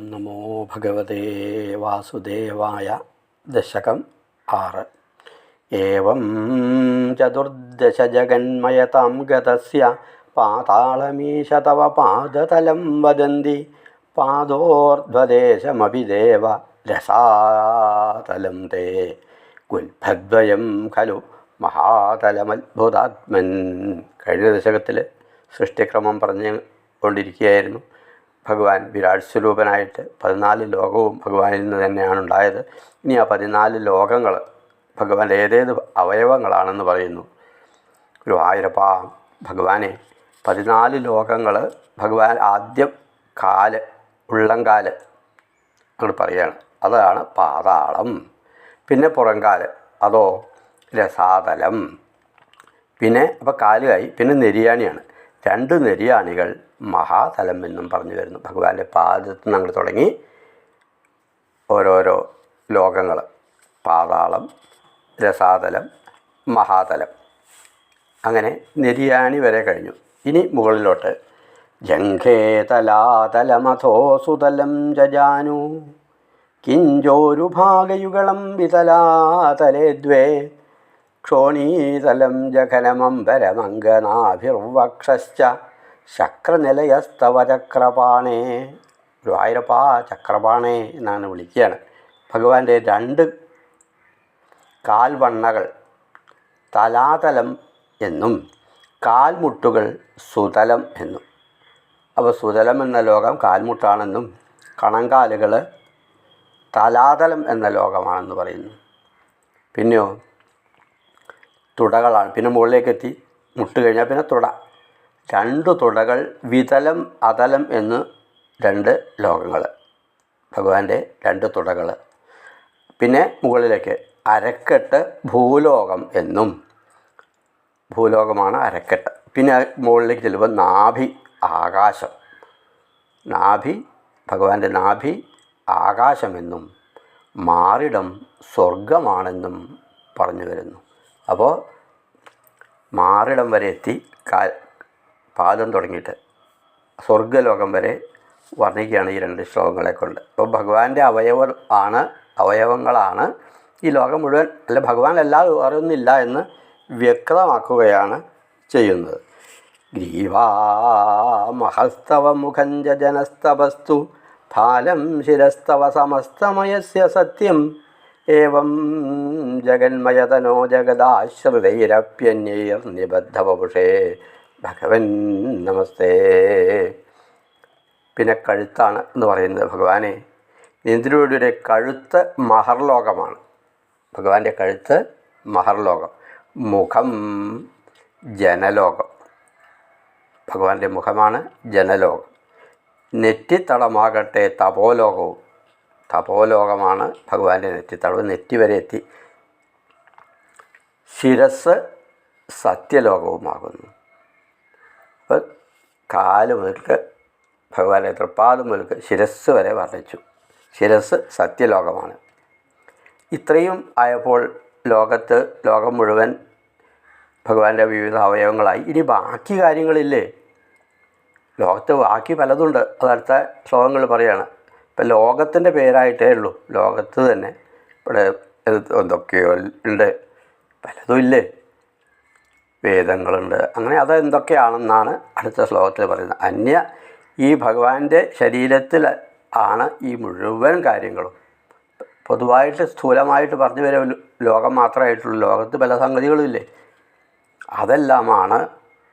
ഓം നമോ ഭഗവതേ വാസുദേവായ ദശകം ആറ്. ഏവം ചതുർദശ ജഗന്മയതാം ഗതസ്യ പാതാളമീശ തവ പാദതലം വദന്തി പാദോർധ്വദേശമപി ദേവ രസാതലം തേ. ഗുൽഭദ്വയം ഖലു മഹാതലമത്ഭുതാത്മൻ. കഴിഞ്ഞ ദശകത്തിൽ സൃഷ്ടിക്രമം പറഞ്ഞു കൊണ്ടിരിക്കുകയായിരുന്നു. ഭഗവാൻ വിരാട് സ്വരൂപനായിട്ട് പതിനാല് ലോകവും ഭഗവാനിൽ നിന്ന് തന്നെയാണ് ഉണ്ടായത്. ഇനി ആ പതിനാല് ലോകങ്ങൾ ഭഗവാന്റെ ഏതേത് അവയവങ്ങളാണെന്ന് പറയുന്നു. ഒരു ആയിരപ്പാ ഭഗവാനെ പതിനാല് ലോകങ്ങൾ ഭഗവാൻ ആദ്യം കാൽ ഉള്ളംകാൽ അങ്ങോട്ട് പറയുകയാണ് അതാണ് പാതാളം. പിന്നെ പുറംകാൽ അതോ രസാതലം. പിന്നെ അപ്പോൾ കാലുകായി പിന്നെ നെരിയാണിയാണ്. രണ്ട് നെരിയാണികൾ മഹാതലം എന്നും പറഞ്ഞു വരുന്നു. ഭഗവാന്റെ പാദത്തിൽ നിന്ന് അങ്ങ് തുടങ്ങി ഓരോരോ ലോകങ്ങൾ. പാതാളം രസാതലം മഹാതലം. അങ്ങനെ നെരിയാണി വരെ കഴിഞ്ഞു. ഇനി മുകളിലോട്ട്. ജംഘേതലാതലമഥോ സുതലം ജജാനു. കിഞ്ചോരു ഭാഗയുഗളം വിതലാതലേ ദ്വേ. ക്ഷോണീതലം ജഘനമംബരമംഗനാഭിർവക്ഷശ്ച ശക്രനിലയസ്തവ ചക്രപാണേ ഗുരുവായൂരപ്പാ ചക്രപാണേ എന്നാണ് വിളിക്കുകയാണ്. ഭഗവാന്റെ രണ്ട് കാൽവണ്ണകൾ തലാതലം എന്നും കാൽമുട്ടുകൾ സുതലം എന്നും. അപ്പോൾ സുതലം എന്ന ലോകം കാൽമുട്ടാണെന്നും കണങ്കാലുകൾ തലാതലം എന്ന ലോകമാണെന്ന് പറയുന്നു. പിന്നെയോ തുടകളാണ്. പിന്നെ മുകളിലേക്ക് എത്തി മുട്ട് കഴിഞ്ഞാൽ പിന്നെ തുട. രണ്ട് തുടകൾ വിതലം അതലം എന്ന് രണ്ട് ലോകങ്ങൾ ഭഗവാന്റെ രണ്ട് തുടകൾ പിന്നെ മുകളിലേക്ക് അരക്കെട്ട് ഭൂലോകം എന്നും. ഭൂലോകമാണ് അരക്കെട്ട്. പിന്നെ മുകളിലേക്ക് ചെല്ലുമ്പോൾ നാഭി ആകാശം. നാഭി ഭഗവാന്റെ നാഭി ആകാശമെന്നും മാറിടം സ്വർഗമാണെന്നും പറഞ്ഞു വരുന്നു. അപ്പോൾ മാറിടം വരെ എത്തി കാ പാദം തുടങ്ങിയിട്ട് സ്വർഗലോകം വരെ വർണിക്കുകയാണ് ഈ രണ്ട് ശ്ലോകങ്ങളെ കൊണ്ട്. അപ്പോൾ ഭഗവാന്റെ അവയവ ആണ് അവയവങ്ങളാണ് ഈ ലോകം മുഴുവൻ അല്ല ഭഗവാൻ അല്ലാതെ അറിയുന്നില്ല എന്ന് വ്യക്തമാക്കുകയാണ് ചെയ്യുന്നത്. ഗ്രീവാമഹസ്തവ മുഖം ഫാലം ശിരസ്തവ സമസ്തമയസ്യ സത്യം. ഏവം ജഗന്മയതനോ ജഗദാശ്രിതൈരപ്യന്യൈർനിബദ്ധപുഷേ ഭഗവൻ നമസ്തേ. പിന്നെ കഴുത്താണ് എന്ന് പറയുന്നത് ഭഗവാനെ. ഇന്ദ്രയുടെ കഴുത്ത് മഹർലോകമാണ്. ഭഗവാന്റെ കഴുത്ത് മഹർലോകം. മുഖം ജനലോകം. ഭഗവാന്റെ മുഖമാണ് ജനലോകം. നെറ്റിത്തടമാകട്ടെ തപോലോകവും. തപോലോകമാണ് ഭഗവാന്റെ നെറ്റിത്തടവ്. നെറ്റി വരെ എത്തി. ശിരസ് സത്യലോകവുമാകുന്നു. അപ്പോൾ കാൽ മുതൽക്ക് ഭഗവാന്റെ തൃപ്പാദം മുതൽക്ക് ശിരസ് വരെ വർണിച്ചു. ശിരസ് സത്യലോകമാണ്. ഇത്രയും ആയപ്പോൾ ലോകത്ത് ലോകം മുഴുവൻ ഭഗവാന്റെ വിവിധ അവയവങ്ങളായി. ഇനി ബാക്കി കാര്യങ്ങളില്ലേ? ലോകത്ത് ബാക്കി പലതുണ്ട്. അതടുത്ത ശ്ലോകങ്ങൾ പറയാണ്. ഇപ്പം ലോകത്തിന്റെ പേരായിട്ടേ ഉള്ളൂ. ലോകത്ത് തന്നെ ഇവിടെ എന്തൊക്കെയോ ഉണ്ട്. പലതും ഇല്ലേ? വേദങ്ങളുണ്ട്. അങ്ങനെ അത് എന്തൊക്കെയാണെന്നാണ് അടുത്ത ശ്ലോകത്തിൽ പറയുന്നത്. അന്യ ഈ ഭഗവാന്റെ ശരീരത്തിൽ ആണ് ഈ മുഴുവൻ കാര്യങ്ങളും. പൊതുവായിട്ട് സ്ഥൂലമായിട്ട് പറഞ്ഞു വരും ലോകം മാത്രമായിട്ടുള്ളൂ. ലോകത്ത് പല സംഗതികളുമില്ലേ അതെല്ലാമാണ്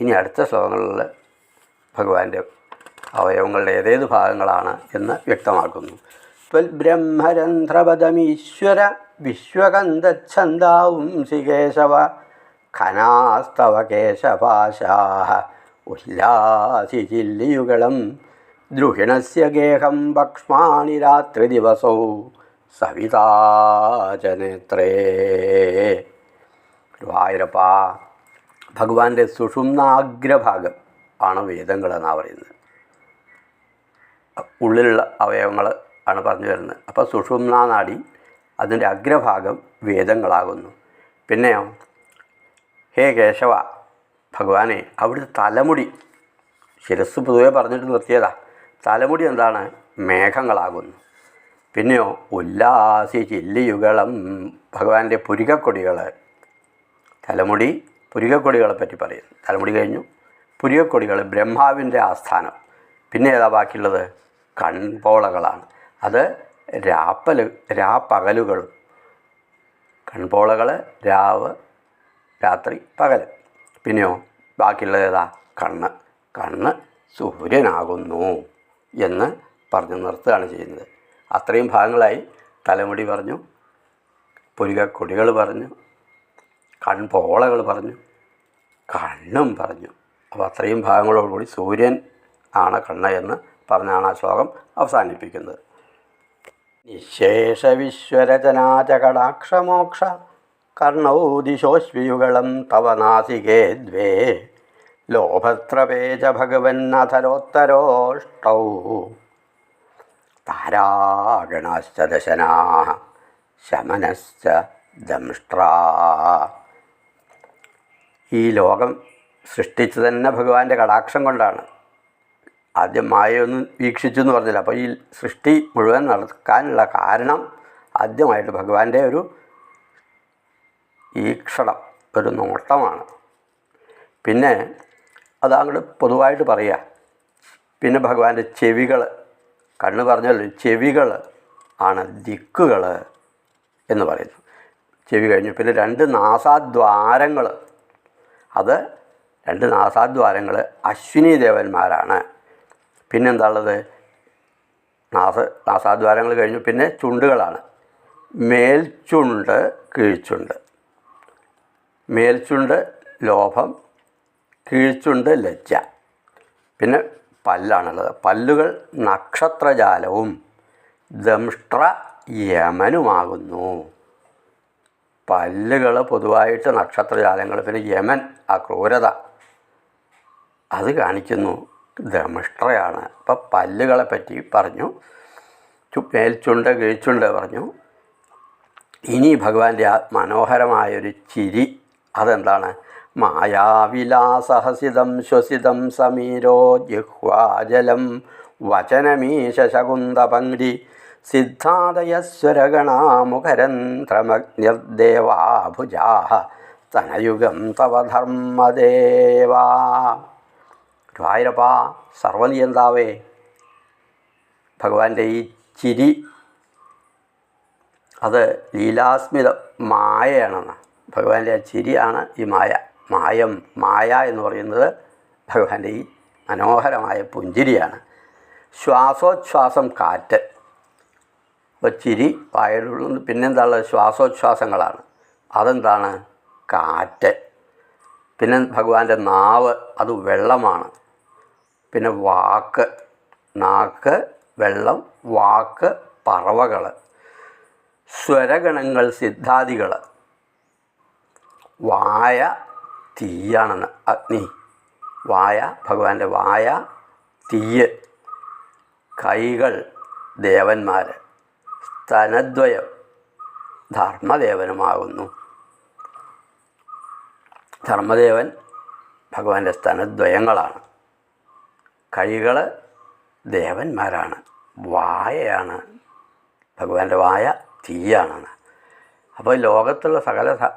ഇനി അടുത്ത ശ്ലോകങ്ങളിൽ ഭഗവാന്റെ അവയവങ്ങളുടെ ഏതേത് ഭാഗങ്ങളാണ് എന്ന് വ്യക്തമാക്കുന്നു. ത്വൽബ്രഹ്മരന്ധ്രപദമീശ്വര വിശ്വകന്ധച്ഛന്ദാംസി കേശവ ഖനാസ്തവ കേശപാശാഹ ഉല്ലാസി ചില്ലിയുഗളം ദ്രുഹിണസ്യ ഗേഹം ഭക്ഷ്മാണി രാത്രിദിവസൗ സവിതാചനേത്രേ ഗുരുവായൂരപ്പ ഭഗവാന്റെ സുഷുമ്നാഗ്രഭാഗം ആണ് വേദങ്ങൾ എന്നാണ് പറയുന്നത്? ഉള്ളിലുള്ള അവയവങ്ങൾ ആണ് പറഞ്ഞു വരുന്നത്. അപ്പോൾ സുഷുമ്നാ നാഡി അതിന്റെ അഗ്രഭാഗം വേദങ്ങളാകുന്നു. പിന്നെയോ ഹേ കേശവ ഭഗവാനെ അവിടുത്തെ തലമുടി ശിരസ് പൊതുവെ പറഞ്ഞിട്ട് നിർത്തിയതാ. തലമുടി എന്താണ്? മേഘങ്ങളാകുന്നു. പിന്നെയോ ഉല്ലാസി ചില്ലിയുകളം ഭഗവാന്റെ പുരികക്കൊടികൾ തലമുടി പുരികക്കൊടികളെ പറ്റി പറയുന്നു തലമുടി കഴിഞ്ഞു. പുരികക്കൊടികൾ ബ്രഹ്മാവിന്റെ ആസ്ഥാനം. പിന്നെ ഏതാ ബാക്കിയുള്ളത്? കൺപോളകളാണ്. അത് രാപ്പൽ രാപ്പകലുകൾ കൺപോളകൾ രാവ് രാത്രി പകൽ പിന്നെയോ ബാക്കിയുള്ളത് ഏതാ? കണ്ണ്. കണ്ണ് സൂര്യനാകുന്നു എന്ന് പറഞ്ഞു നിർത്തുകയാണ് ചെയ്യുന്നത്. അത്രയും ഭാഗങ്ങളായി തലമുടി പറഞ്ഞു പുരികക്കൊടികൾ പറഞ്ഞു കൺപോളകൾ പറഞ്ഞു കണ്ണും പറഞ്ഞു. അപ്പോൾ അത്രയും ഭാഗങ്ങളോടുകൂടി സൂര്യൻ ആണ് കണ്ണ് എന്ന് പറഞ്ഞാണ് ആ ശ്ലോകം അവസാനിപ്പിക്കുന്നത്. നിശേഷ വിശ്വരചനാചകടാക്ഷമോക്ഷ കർണൗ തവ നാസികേ ദ്വേ. ലോഭത്രപേജ ഭഗവന്നധരോത്തരോഷ്ടൗ താരാഗണാശ്ച ദശനാ ശമനശ്ച ദംഷ്ട്രാ. ഈ ലോകം സൃഷ്ടിച്ചു തന്നെ ഭഗവാന്റെ കടാക്ഷം കൊണ്ടാണ്. ആദ്യം മായയൊന്നും വീക്ഷിച്ചു എന്ന് പറഞ്ഞില്ല. അപ്പോൾ ഈ സൃഷ്ടി മുഴുവൻ നടക്കാനുള്ള കാരണം ആദ്യമായിട്ട് ഭഗവാന്റെ ഒരു ഈക്ഷണം ഒരു നോട്ടമാണ്. പിന്നെ അതങ്ങോട്ട് പൊതുവായിട്ട് പറയുക പിന്നെ ഭഗവാന്റെ ചെവികൾ കണ്ണ് പറഞ്ഞല്ലോ ചെവികൾ ആണ് ദിക്കുകൾ എന്ന് പറയുന്നു ചെവി കഴിഞ്ഞു. പിന്നെ രണ്ട് നാസാദ്വാരങ്ങൾ അത് രണ്ട് നാസാദ്വാരങ്ങൾ അശ്വിനി ദേവന്മാരാണ്. പിന്നെന്താ ഉള്ളത് നാസ നാസാദ്വാരങ്ങൾ കഴിഞ്ഞു. പിന്നെ ചുണ്ടുകളാണ്. മേൽചുണ്ട് കീഴ്ചുണ്ട്. മേൽചുണ്ട് ലോഭം കീഴ്ചുണ്ട് ലജ്ജ. പിന്നെ പല്ലാണുള്ളത്. പല്ലുകൾ നക്ഷത്രജാലവും ദംഷ്ട്ര യമനുമാകുന്നു. പല്ലുകൾ പൊതുവായിട്ട് നക്ഷത്രജാലങ്ങൾ. പിന്നെ യമൻ ആ ക്രൂരത. അത് കാണിക്കുന്നു. ദമിഷ്ട്രയാണ് അപ്പം പല്ലുകളെ പറ്റി പറഞ്ഞു. ചു മേൽച്ചുണ്ട് കീഴ്ച്ചുണ്ട് പറഞ്ഞു. ഇനി ഭഗവാന്റെ ആ മനോഹരമായൊരു ചിരി അതെന്താണ്? മായാവിലാസഹസിതം ശ്വസിതം സമീരോ ജിഹ്വാജലം വചനമീശ ശകുന്തപങ്ക്തി സിദ്ധാദയസ്വരഗണാമുഖരന്ധ്രമഗ്നിർദേവാഭുജാ തനയുഗം തവ ധർമ്മദേവാ ഗുരുവായൂരപ്പാ സർവനിയന്താവേ. ഭഗവാന്റെ ഈ ചിരി അത് ലീലാസ്മിത മായയാണെന്ന് ഭഗവാന്റെ ആ ചിരിയാണ് ഈ മായ മായം മായ എന്ന് പറയുന്നത് ഭഗവാന്റെ ഈ മനോഹരമായ പുഞ്ചിരിയാണ്. ശ്വാസോച്ഛ്വാസം കാറ്റ്. അപ്പോൾ ചിരി വായലുള്ളിൽ പിന്നെന്താണ് ശ്വാസോച്ഛ്വാസങ്ങളാണ്. അതെന്താണ്? കാറ്റ്. പിന്നെ ഭഗവാന്റെ നാവ് അത് വെള്ളമാണ്. പിന്നെ വാക്ക് നാക്ക് വെള്ളം വാക്ക് പറവകൾ സ്വരഗണങ്ങൾ സിദ്ധാദികൾ വായ തീയാണെന്ന് അഗ്നി വായ ഭഗവാന്റെ വായ തീയ് കൈകൾ ദേവന്മാർ സ്തനദ്വയം ധർമ്മദേവനുമാകുന്നു. ധർമ്മദേവൻ ഭഗവാന്റെ സ്തനദ്വയങ്ങളാണ്. കൈകൾ ദേവന്മാരാണ്. വായയാണ്. ഭഗവാന്റെ വായ തീയാണ്. അപ്പോൾ ലോകത്തുള്ള സകല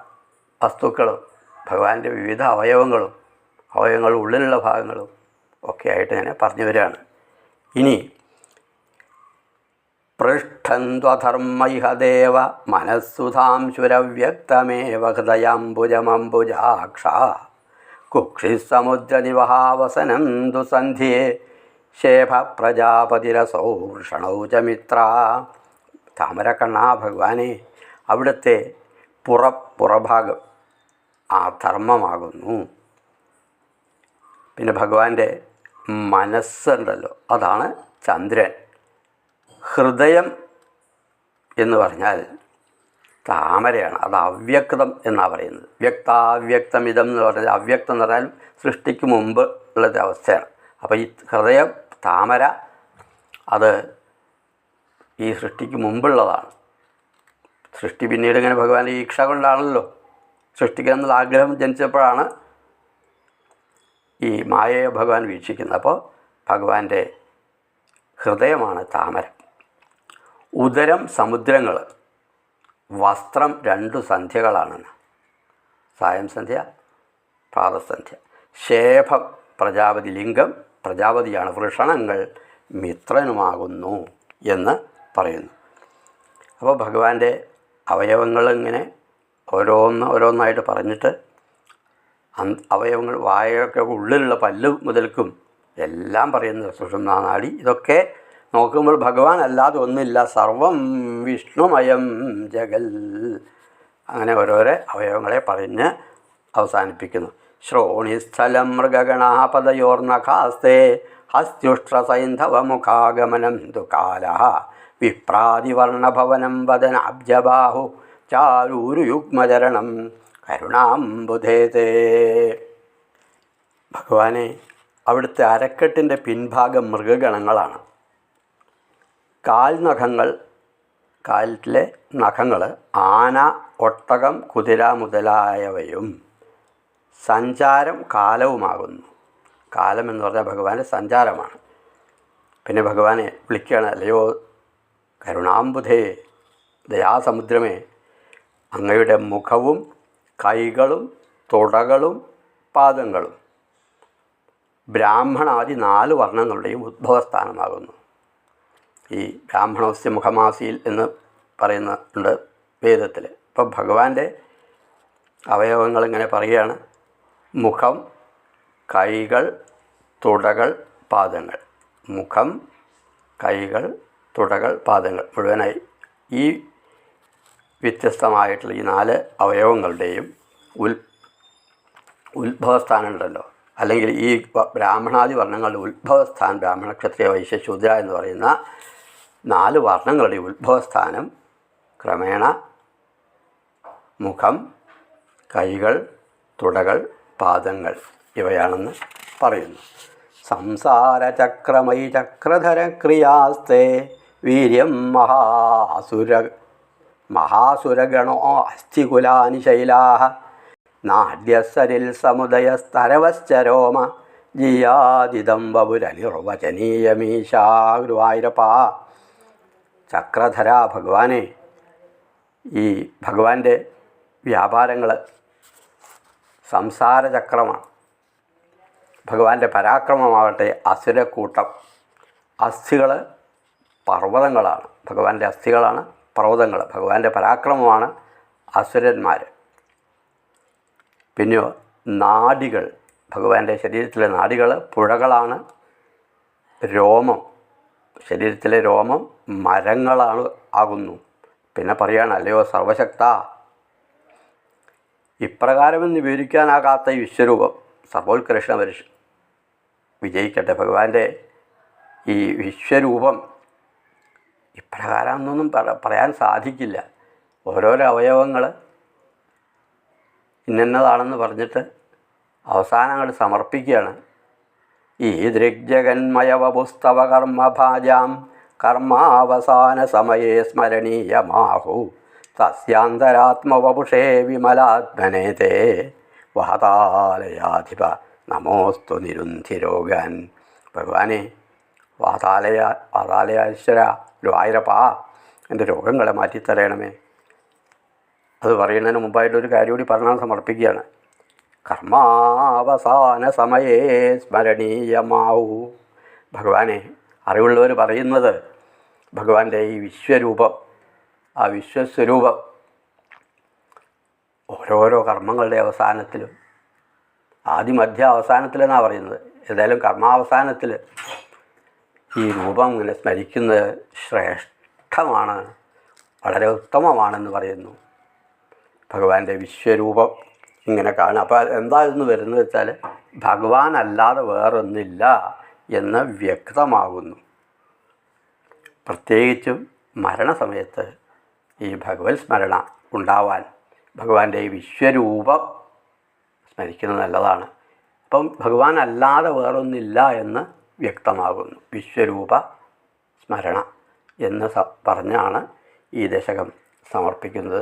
വസ്തുക്കളും ഭഗവാന്റെ വിവിധ അവയവങ്ങളും അവയവങ്ങൾ ഉള്ളിലുള്ള ഭാഗങ്ങളും ഒക്കെ ആയിട്ട് ഞാൻ പറഞ്ഞു വരികയാണ്. ഇനി പൃഷ്ഠന്ത്വധർമ്മൈഹ ദേവ മനസ്സുധാംശുരവ്യക്തമേവ ഹൃദയാംബുജമംബുജാക്ഷ കുക്ഷിസമുദ്രനിവഹാവസനം ദുസന്ധ്യേ ശേഭ പ്രജാപതിരസൗഷണൗ ച മിത്ര താമരക്കണ്ണ ഭഗവാനെ അവിടുത്തെ പുറ പുറഭാഗം ആ ധർമ്മമാകുന്നു. പിന്നെ ഭഗവാന്റെ മനസ്സുണ്ടല്ലോ അതാണ് ചന്ദ്രൻ. ഹൃദയം എന്ന് പറഞ്ഞാൽ താമരയാണ്. അത് അവ്യക്തം എന്നാണ് പറയുന്നത്. വ്യക്താവ്യക്തമിതം എന്ന് പറഞ്ഞാൽ അവ്യക്തം എന്ന് പറഞ്ഞാൽ സൃഷ്ടിക്ക് മുമ്പ് ഉള്ളൊരു അവസ്ഥയാണ്. അപ്പോൾ ഈ ഹൃദയം താമര അത് ഈ സൃഷ്ടിക്ക് മുമ്പുള്ളതാണ്. സൃഷ്ടി പിന്നീട് ഇങ്ങനെ ഭഗവാന്റെ ഈക്ഷ കൊണ്ടാണല്ലോ സൃഷ്ടിക്കണം എന്നുള്ള ആഗ്രഹം ജനിച്ചപ്പോഴാണ് ഈ മായയെ ഭഗവാൻ വീക്ഷിക്കുന്നത്. അപ്പോൾ ഭഗവാന്റെ ഹൃദയമാണ് താമര. ഉദരം സമുദ്രങ്ങൾ വസ്ത്രം രണ്ടു സന്ധ്യകളാണെന്ന്. സായം സന്ധ്യ പാദസന്ധ്യ ശേഭം പ്രജാപതി ലിംഗം പ്രജാപതിയാണ് വൃഷണങ്ങൾ മിത്രനുമാകുന്നു എന്ന് പറയുന്നു. അപ്പോൾ ഭഗവാന്റെ അവയവങ്ങളിങ്ങനെ ഓരോന്ന് ഓരോന്നായിട്ട് പറഞ്ഞിട്ട് അവയവങ്ങൾ വായൊക്കെ ഉള്ളിലുള്ള പല്ല് മുതൽക്കും എല്ലാം പറയുന്നത് സുഷുമ്നാനാടി. ഇതൊക്കെ നോക്കുമ്പോൾ ഭഗവാൻ അല്ലാതെ ഒന്നുമില്ല. സർവം വിഷ്ണുമയം ജഗൽ. അങ്ങനെ ഓരോരോ അവയവങ്ങളെ പറഞ്ഞ് അവസാനിപ്പിക്കുന്നു. ശ്രോണിസ്ഥലം സൈന്ധവ ഹസ്ത്യുഷ്ട്രസൈന്ധവമുഖാഗമനം ദുകാല വിപ്രാതിവർണഭവനം വദനാബ്ജബാഹു. ചാരൂരുയുഗ്മചരണം കരുണാംബുധേതേ. ഭഗവാനെ അവിടുത്തെ അരക്കെട്ടിന്റെ പിൻഭാഗം മൃഗഗണങ്ങളാണ്. കാൽനഖങ്ങൾ കാലിലെ നഖങ്ങൾ ആന ഒട്ടകം കുതിര മുതലായവയും സഞ്ചാരം കാലവുമാകുന്നു. കാലം എന്ന് പറഞ്ഞാൽ ഭഗവാന്റെ സഞ്ചാരമാണ്. പിന്നെ ഭഗവാനെ വിളിക്കുകയാണ് അല്ലയോ കരുണാംബുധേ ദയാസമുദ്രമേ അങ്ങയുടെ മുഖവും കൈകളും തുടകളും പാദങ്ങളും ബ്രാഹ്മണാദി നാല് വർണങ്ങളുടെയും ഉദ്ഭവസ്ഥാനമാകുന്നു ഈ ബ്രാഹ്മണോസ്യ മുഖമാസിയിൽ എന്ന് പറയുന്നുണ്ട് വേദത്തിൽ. ഇപ്പം ഭഗവാന്റെ അവയവങ്ങൾ ഇങ്ങനെ പറയുകയാണ്. മുഖം കൈകൾ തുടകൾ പാദങ്ങൾ. മുഖം കൈകൾ തുടകൾ പാദങ്ങൾ മുഴുവനായി ഈ വ്യത്യസ്തമായിട്ടുള്ള ഈ നാല് അവയവങ്ങളുടെയും ഉൽ ഉത്ഭവസ്ഥാനം ഉണ്ടല്ലോ അല്ലെങ്കിൽ ഈ ബ്രാഹ്മണാദി വർണങ്ങളുടെ ഉത്ഭവസ്ഥാനം ബ്രാഹ്മണ ക്ഷത്രിയ വൈശ്യ ശൂദ്ര എന്ന് പറയുന്ന നാല് വർണങ്ങളുടെ ഉത്ഭവസ്ഥാനം. ക്രമേണ മുഖം കൈകൾ തുടകൾ പാദങ്ങൾ ഇവയാണെന്ന് പറയുന്നു. സംസാരചക്രമയി ചക്രധര ക്രിയാസ്തേ വീര്യം മഹാസുര മഹാസുരഗണോ അസ്ഥികുലാനി ശൈലാ നാട്യസരിൽ സമുദയസ്തരവശ്ചരോമ ജിയാദിദം ബബുരനിർവചനീയമീശാ ഗുരുവായൂരപ്പ ചക്രധര ഭഗവാനെ. ഈ ഭഗവാന്റെ വ്യാപാരങ്ങൾ സംസാരചക്രമാണ്. ഭഗവാന്റെ പരാക്രമമാവട്ടെ അസുരക്കൂട്ടം. അസ്ഥികൾ പർവതങ്ങളാണ്. ഭഗവാന്റെ അസ്ഥികളാണ് പർവതങ്ങൾ ഭഗവാന്റെ പരാക്രമമാണ് അസുരന്മാർ പിന്നെയോ നാഡികൾ. ഭഗവാന്റെ ശരീരത്തിലെ നാഡികൾ പുഴകളാണ് രോമം. ശരീരത്തിലെ രോമം മരങ്ങളാണ് ആകുന്നു. പിന്നെ പറയാണ് അല്ലയോ സർവശക്ത ഇപ്രകാരമെന്ന് വിവരിക്കാനാകാത്ത ഈ വിശ്വരൂപം സർവോത്കൃഷ്ണ പരിഷ് വിജയിക്കട്ടെ. ഭഗവാന്റെ ഈ വിശ്വരൂപം ഇപ്രകാരമെന്നൊന്നും പറ പറയാൻ സാധിക്കില്ല. ഓരോരോ അവയവങ്ങൾ ഇന്നതാണെന്ന് പറഞ്ഞിട്ട് അവസാനം അങ്ങോട്ട് സമർപ്പിക്കുകയാണ്. കർമാവസാന സമയേ സ്മരണീയമാഹു. തസ്യാന്തരാത്മവപുഷേ വിമലാത്മനെ തേ. വാതാലയാധിപ നമോസ്തു നിരുന്ധിരോഗൻ. ഭഗവാനെ വാതാലയ വാതാലയാശ്വര ഗുരുവായൂരപ്പാ എന്റെ രോഗങ്ങളെ മാറ്റിത്തരയണമേ. അത് പറയുന്നതിന് മുമ്പായിട്ടൊരു കാര്യം കൂടി പറഞ്ഞാൽ സമർപ്പിക്കുകയാണ്. കർമാവസാന സമയേ സ്മരണീയമാവൂ. ഭഗവാനെ അറിവുള്ളവർ പറയുന്നത് ഭഗവാന്റെ ഈ വിശ്വരൂപം ആ വിശ്വസ്വരൂപം ഓരോരോ കർമ്മങ്ങളുടെ അവസാനത്തിലും ആദ്യമധ്യ അവസാനത്തിലെന്നാണ് പറയുന്നത്. ഏതായാലും കർമാവസാനത്തിൽ ഈ രൂപം ഇങ്ങനെ സ്മരിക്കുന്നത് ശ്രേഷ്ഠമാണ് വളരെ ഉത്തമമാണെന്ന് പറയുന്നു. ഭഗവാന്റെ വിശ്വരൂപം ഇങ്ങനെ കാണുക അപ്പോൾ എന്താ ഇന്ന് വരുന്നത് വെച്ചാൽ ഭഗവാൻ അല്ലാതെ വേറൊന്നില്ല എന്ന് വ്യക്തമാകുന്നു. പ്രത്യേകിച്ചും മരണസമയത്ത് ഈ ഭഗവത് സ്മരണ ഉണ്ടാവാൻ ഭഗവാന്റെ ഈ വിശ്വരൂപം സ്മരിക്കുന്നത് നല്ലതാണ്. അപ്പം ഭഗവാൻ അല്ലാതെ വേറൊന്നില്ല എന്ന് വ്യക്തമാകുന്നു. വിശ്വരൂപ സ്മരണ എന്ന് പറഞ്ഞാണ് ഈ ദശകം സമർപ്പിക്കുന്നത്.